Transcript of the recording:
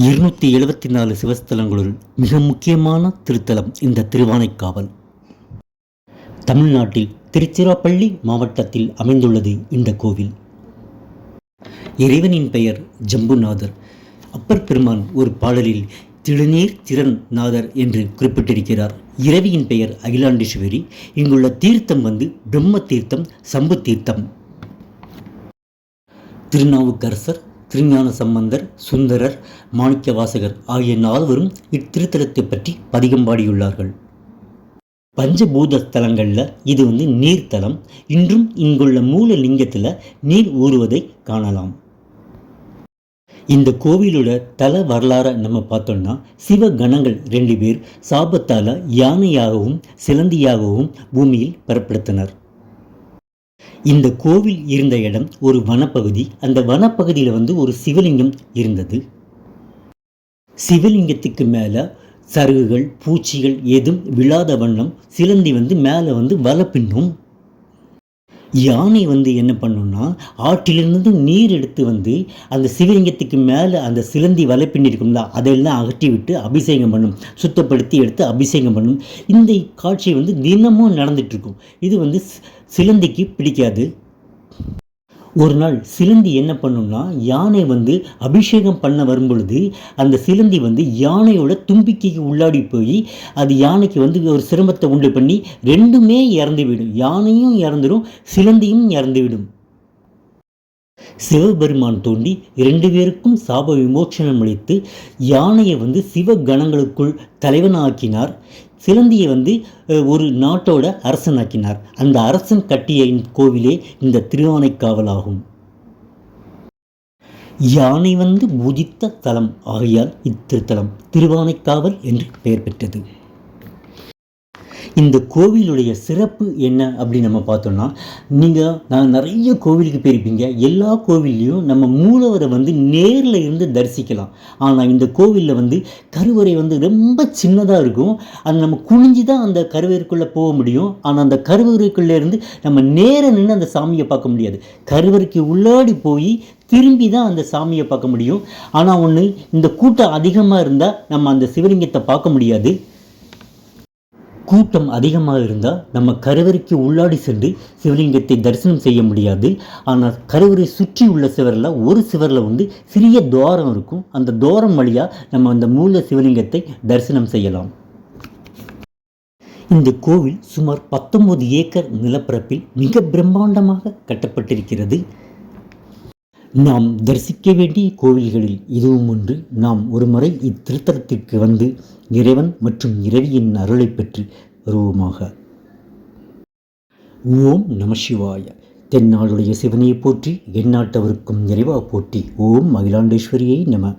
இருநூற்றி எழுபத்தி நாலு சிவஸ்தலங்களுள் மிக முக்கியமான திருத்தலம் இந்த திருவானைக்காவல். தமிழ்நாட்டில் திருச்சிராப்பள்ளி மாவட்டத்தில் அமைந்துள்ளது இந்த கோவில். இறைவனின் பெயர் ஜம்புநாதர். அப்பர் பெருமான் ஒரு பாடலில் திருநீர் திறன் நாதர் என்று குறிப்பிட்டிருக்கிறார். இரவியின் பெயர் அகிலாண்டேஸ்வரி. இங்குள்ள தீர்த்தம் வந்து பிரம்ம தீர்த்தம் சம்பு தீர்த்தம். திருநாவுக்கரசர் திருஞான சம்பந்தர் சுந்தரர் மாணிக்கவாசகர் ஆகிய நால்வரும் இத்திருத்தலத்தை பற்றி பதிகம் பாடியுள்ளார்கள். பஞ்சபூத ஸ்தலங்களில் இது வந்து நீர்த்தலம் இன்றும் இங்குள்ள மூல லிங்கத்தில் நீர் ஊறுவதை காணலாம். இந்த கோவிலோட தல வரலாறை நம்ம பார்த்தோம்னா சிவ கணங்கள் ரெண்டு பேர் சாபத்தால் யானையாகவும் சிலந்தியாகவும் பூமியில் பரப்படுத்தினர் இந்த கோவில் இருந்த இடம் ஒரு வனப்பகுதி. அந்த வனப்பகுதியில் வந்து ஒரு சிவலிங்கம் இருந்தது. சிவலிங்கத்துக்கு மேலே சருகுகள் பூச்சிகள் எதுவும் விழாத வண்ணம் சிலந்தி வந்து மேலே வந்து வலை பின்னும். யானை வந்து என்ன பண்ணும்னா ஆற்றிலிருந்து நீர் எடுத்து வந்து அந்த சிவலிங்கத்துக்கு மேலே அந்த சிலந்தி வலை பின்னிருக்கும்ல அதெல்லாம் அகற்றி விட்டு அபிஷேகம் பண்ணும். சுத்தப்படுத்தி எடுத்து அபிஷேகம் பண்ணும். இந்த காட்சி வந்து தினமும் நடந்துட்டு இருக்கும். இது வந்து சிலந்திக்கு பிடிக்காது. ஒரு நாள் சிலந்தி என்ன பண்ணும்னா யானை வந்து அபிஷேகம் பண்ண வரும்பொழுது அந்த சிலந்தி வந்து யானையோட தும்பிக்கைக்கு உள்ளாடி போய் அது யானைக்கு வந்து ஒரு சிரமத்தை உண்டு பண்ணி ரெண்டுமே இறந்து விடும். யானையும் இறந்துடும் சிலந்தியும் இறந்து விடும். சிவபெருமான் தோண்டி இரண்டு பேருக்கும் சாப விமோச்சனம் அளித்து யானையை வந்து சிவ கணங்களுக்குள் தலைவனாக்கினார். சிலந்தியை வந்து ஒரு நாட்டோட அரசனாக்கினார். அந்த அரசன் கட்டிய கோவிலே இந்த திருவானைக்காவலாகும் யானை வந்து பூஜித்த தலம். ஆகையால் இத்திருத்தலம் திருவானைக்காவல் என்று பெயர் பெற்றது. இந்த கோவிலுடைய சிறப்பு என்ன அப்படின்னு நம்ம பார்த்தோம்னா நீங்கள் நான் நிறைய கோவிலுக்கு போயிருப்பீங்க. எல்லா கோவில்லையும் நம்ம மூலவரை வந்து நேரில் இருந்து தரிசிக்கலாம். ஆனால் இந்த கோவிலில் வந்து கருவறை வந்து ரொம்ப சின்னதாக இருக்கும். அது நம்ம குனிஞ்சு தான் அந்த கருவறைக்குள்ளே போக முடியும். ஆனால் அந்த கருவறைக்குள்ளே இருந்து நம்ம நேர நின்று அந்த சாமியை பார்க்க முடியாது. கருவறைக்கு உள்ளாடி போய் திரும்பி தான் அந்த சாமியை பார்க்க முடியும். ஆனால் ஒன்று இந்த கூட்டம் அதிகமாக இருந்தால் நம்ம அந்த சிவலிங்கத்தை பார்க்க முடியாது. கூட்டம் அதிகமாக இருந்தால் நம்ம கருவறைக்கு உள்ளாடி சென்று சிவலிங்கத்தை தரிசனம் செய்ய முடியாது. ஆனால் கருவறை சுற்றி உள்ள சிவரில் ஒரு சிவரில் வந்து சிறிய துவாரம் இருக்கும். அந்த துவாரம் வழியாக நம்ம அந்த மூல சிவலிங்கத்தை தரிசனம் செய்யலாம். இந்த கோவில் சுமார் பத்தொன்பது ஏக்கர் நிலப்பரப்பில் மிக பிரம்மாண்டமாக கட்டப்பட்டிருக்கிறது. நாம் தரிசிக்க வேண்டிய கோவில்களில் இதுவும் ஒன்று. நாம் ஒருமுறை இத்திருத்தலத்திற்கு வந்து இறைவன் மற்றும் இறைவியின் அருளை பெற்று வருவோமாக. ஓம் நம சிவாய. தென்னாளுடைய சிவனையை போற்றி எந்நாட்டவருக்கும் நிறைவா போற்றி. ஓம் மகிலாண்டேஸ்வரியை நம.